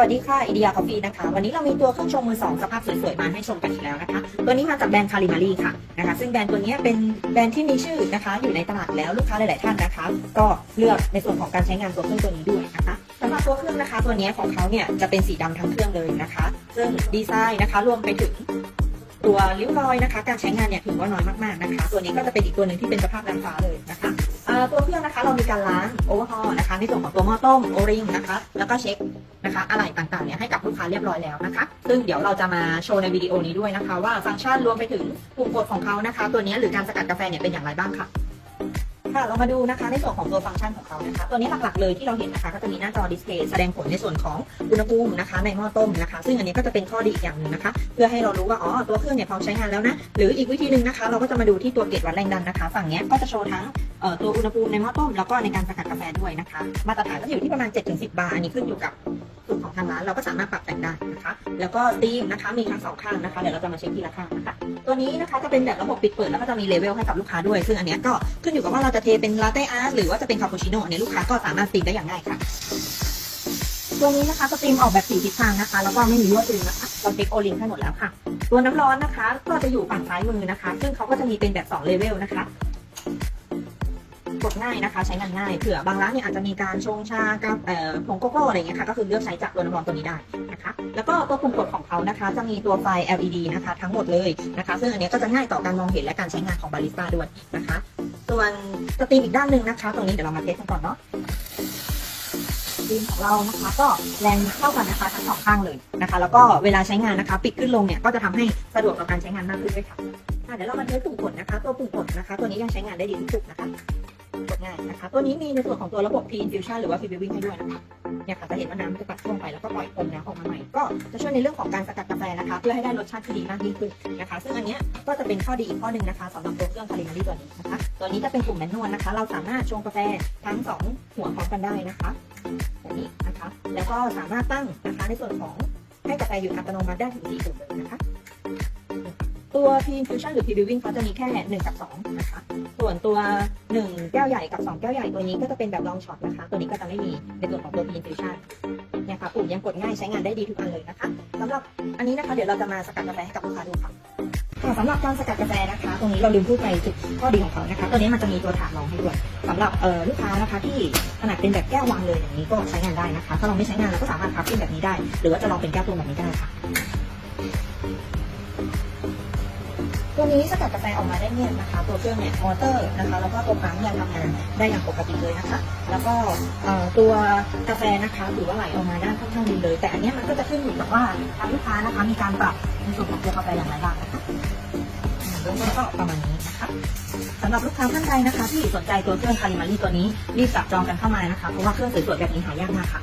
วัสดีค่ะอีเดียคอฟฟี่นะคะ วันนี้เรามีตัวเครื่องชงมือสองสภาพสวยๆมาให้ชมกันอีกแล้วนะคะ ตัวนี้มาจากแบรนด์คาริมารีค่ะนะคะ ซึ่งแบรนด์ตัวนี้เป็นแบรนด์ที่มีชื่อนะคะ อยู่ในตลาดแล้วลูกค้าหลายๆท่านนะคะ ก็เลือกในส่วนของการใช้งานตัวเครื่องตัวนี้ด้วยนะคะสำหรับตัวเครื่องนะคะ ตัวนี้ของเขาเนี่ยจะเป็นสีดำทั้งเครื่องเลยนะคะ ซึ่งดีไซน์นะคะรวมไปถึงตัวริ้วรอยนะคะ การใช้งานเนี่ยถือว่าน้อยมากๆนะคะ ตัวนี้ก็จะเป็นอีกตัวหนึ่งที่เป็นสภาพนางฟ้าเลยนะคะตัวเครื่องนะคะเรามีการล้างโอเวอร์ฮอลนะคะ ในส่วนของตัวหม้อต้มโอริงนะคะ แล้วก็เช็ค นะคะอะไรต่างๆเนี่ยให้กับลูกค้าเรียบร้อยแล้วนะคะ ซึ่งเดี๋ยวเราจะมาโชว์ในวิดีโอนี้ด้วยนะคะ ว่าฟังก์ชันรวมไปถึงปุ่มกดของเขานะคะ ตัวนี้หรือการสกัดกาแฟเนี่ยเป็นอย่างไรบ้างค่ะค่ะเรามาดูนะคะในส่วนของตัวฟังก์ชันของเขานะคะ ตัวนี้หลักๆเลยที่เราเห็นนะคะก็จะมีหน้าจอดิสเพย์แสดงผลในส่วนของอุณหภูมินะคะในหม้อต้มนะคะ ซึ่งอันนี้ก็จะเป็นข้อดีอย่างหนึ่งนะคะ เพื่อให้เรารู้ว่าอ๋อตัวเครื่องเนี่ยพร้อมใช้งานแล้วนะ หรืออีกวิธีหนึ่งนะคะ เราก็จะมาดูที่ตัวเกจวัดแรงดันนะคะ ฝั่งนี้ก็จะโชว์ทั้งตัวอุณหภูมิในหม้อต้มแล้วก็ในการสกัดกาแฟด้วยนะคะ มาตรฐานก็อยู่ที่ประมาณ 7-10 บาร์อันนี้ขึ้นอยู่กับ สูตรของทางร้านเราก็สามารถปรับแต่งได้นะคะ แล้วก็ตีมนะคะมีทั้งสองข้างนะคะเดี๋ยวเราจะมาเช็คทีละข้างนะคะตัวนี้นะคะจะเป็นแบบระบบปิดเปิดแล้วก็จะมีเลเวลให้กับลูกค้าด้วย ซึ่งอันนี้ก็ขึ้นอยู่กับว่าเราจะเทเป็นลาเต้อาร์ตหรือว่าจะเป็นคาปูชิโน่อันนี้ลูกค้าก็สามารถตีได้อย่างง่ายค่ะตัวนี้นะคะสตรีมออกแบบสีทิศทางนะคะ แล้วก็ไม่มีรั่วซึมนะคะเราเช็คโอลิงให้หมดแล้วค่ะ ตัวน้ำร้อนนะคะ ก็จะอยู่ฝั่งซ้ายมือนะคะ ซึ่งเขาก็จะมีเป็นแบบ2เลเวลนะคะ กดง่ายนะคะ ใช้งานง่ายเผื่อบางร้านเนี่ยอาจจะมีการชงชากาเอ่อผงโกโก้อะไรเงี้ยค่ะก็คือเลือกใช้จากตัวน้ำร้อนตัวนี้ได้นะคะแล้วก็ตัวปุ่มกดของเขานะคะ จะมีตัวไฟ LED นะคะทั้งหมดเลยนะคะ ซึ่งอันนี้ก็จะง่ายต่อการมองเห็นและการใช้งานของบาริสต้าด้วยนะคะ ส่วนสตรีมอีกด้านหนึ่งนะคะ ตรงนี้เดี๋ยวเรามาเทสกันก่อนเนาะสตรีมของเรานะคะก็แรงเท่ากันนะคะทั้งสองข้างเลยนะคะ แล้วก็เวลาใช้งานนะคะ ปิดขึ้นลงเนี่ยก็จะทำให้สะดวกต่อการใช้งานมากขึ้นด้วยค่ะเดี๋ยวเรามาเทสปุ่มกดนะคะ ตัวปุ่มกดนะคะ ตัวนี้ยังใช้งานได้ดีทุกจุดนะคะ กดง่ายนะคะ ตัวนี้มีในส่วนของตัวระบบ P infusion หรือว่า P weaving ให้ด้วยนะคะเนี่ยค่ะจะเห็นว่าน้ำมันจะตัดช่วงไปแล้วก็ปล่อยอมน้ำออกมาใหม่ ก็จะช่วยในเรื่องของการสกัดกาแฟนะคะ เพื่อให้ได้รสชาติที่ดีมากยิ่งขึ้นนะคะ ซึ่งอันนี้ก็จะเป็นข้อดีอีกข้อหนึ่งนะคะสำหรับตัวเครื่องคาริมารีตัวนี้นะคะ ตัวนี้จะเป็นปุ่มแมนนวลนะคะ เราสามารถชงกาแฟทั้งสองหัวพร้อมกันได้นะคะแบบนี้นะคะ แล้วก็สามารถตั้งนะคะในส่วนของให้กาแฟหยุดอัตโนมัติได้ถึง4ปุ่มเลยนะคะ ตัว P infusion หรือ P brewing เขาจะมีแค่ 1 กับ2นะคะ ส่วนตัว 1 แก้วใหญ่กับ 2 แก้วใหญ่ตัวนี้ก็จะเป็นแบบลองช็อตนะคะ ตัวนี้ก็จะไม่มีในส่วนของตัว P infusion เนี่ยค่ะปุ่มยังกดง่ายใช้งานได้ดีทุกอันเลยนะคะสำหรับอันนี้นะคะเดี๋ยวเราจะมาสกัดกาแฟให้กับลูกค้าดูค่ะค่ะสำหรับการสกัดกาแฟนะคะ ตรงนี้เราลืมพูดไปจุดข้อดีของเขานะคะ ตัวนี้มันจะมีตัวถาดรองให้ด้วยสำหรับเอ่อลูกค้านะคะที่ขนาดเป็นแบบแก้ววางเลยอย่างนี้ก็ใช้งานได้นะคะ ถ้าเราไม่ใช้งานเราก็สามารถพับขึ้นแบบนี้ได้ หรือว่าจะลองเป็นแก้วตรงแบบนี้ได้ค่ะ ตัวนี้สกัดกาแฟออกมาได้เนียนนะคะ ตัวเครื่องเนี่ยมอเตอร์นะคะ แล้วก็ตัวปั๊มยังทำงานได้อย่างปกติเลยนะคะ แล้วก็ตัวกาแฟนะคะถือว่าไหลออกมาได้ค่อนข้างดีเลย แต่อันนี้มันก็จะขึ้นอยู่กับว่าทางลูกค้านะคะมีการปรับในส่วนของตัวกาแฟอย่างไรบ้างนะคะอืมเบื้องต้นก็ประมาณนี้นะคะสำหรับลูกค้าท่านใดนะคะ ที่สนใจตัวเครื่องคาริมารีตัวนี้รีบจับจองกันเข้ามานะคะเพราะว่าเครื่องสวยๆแบบนี้หายากมากค่ะ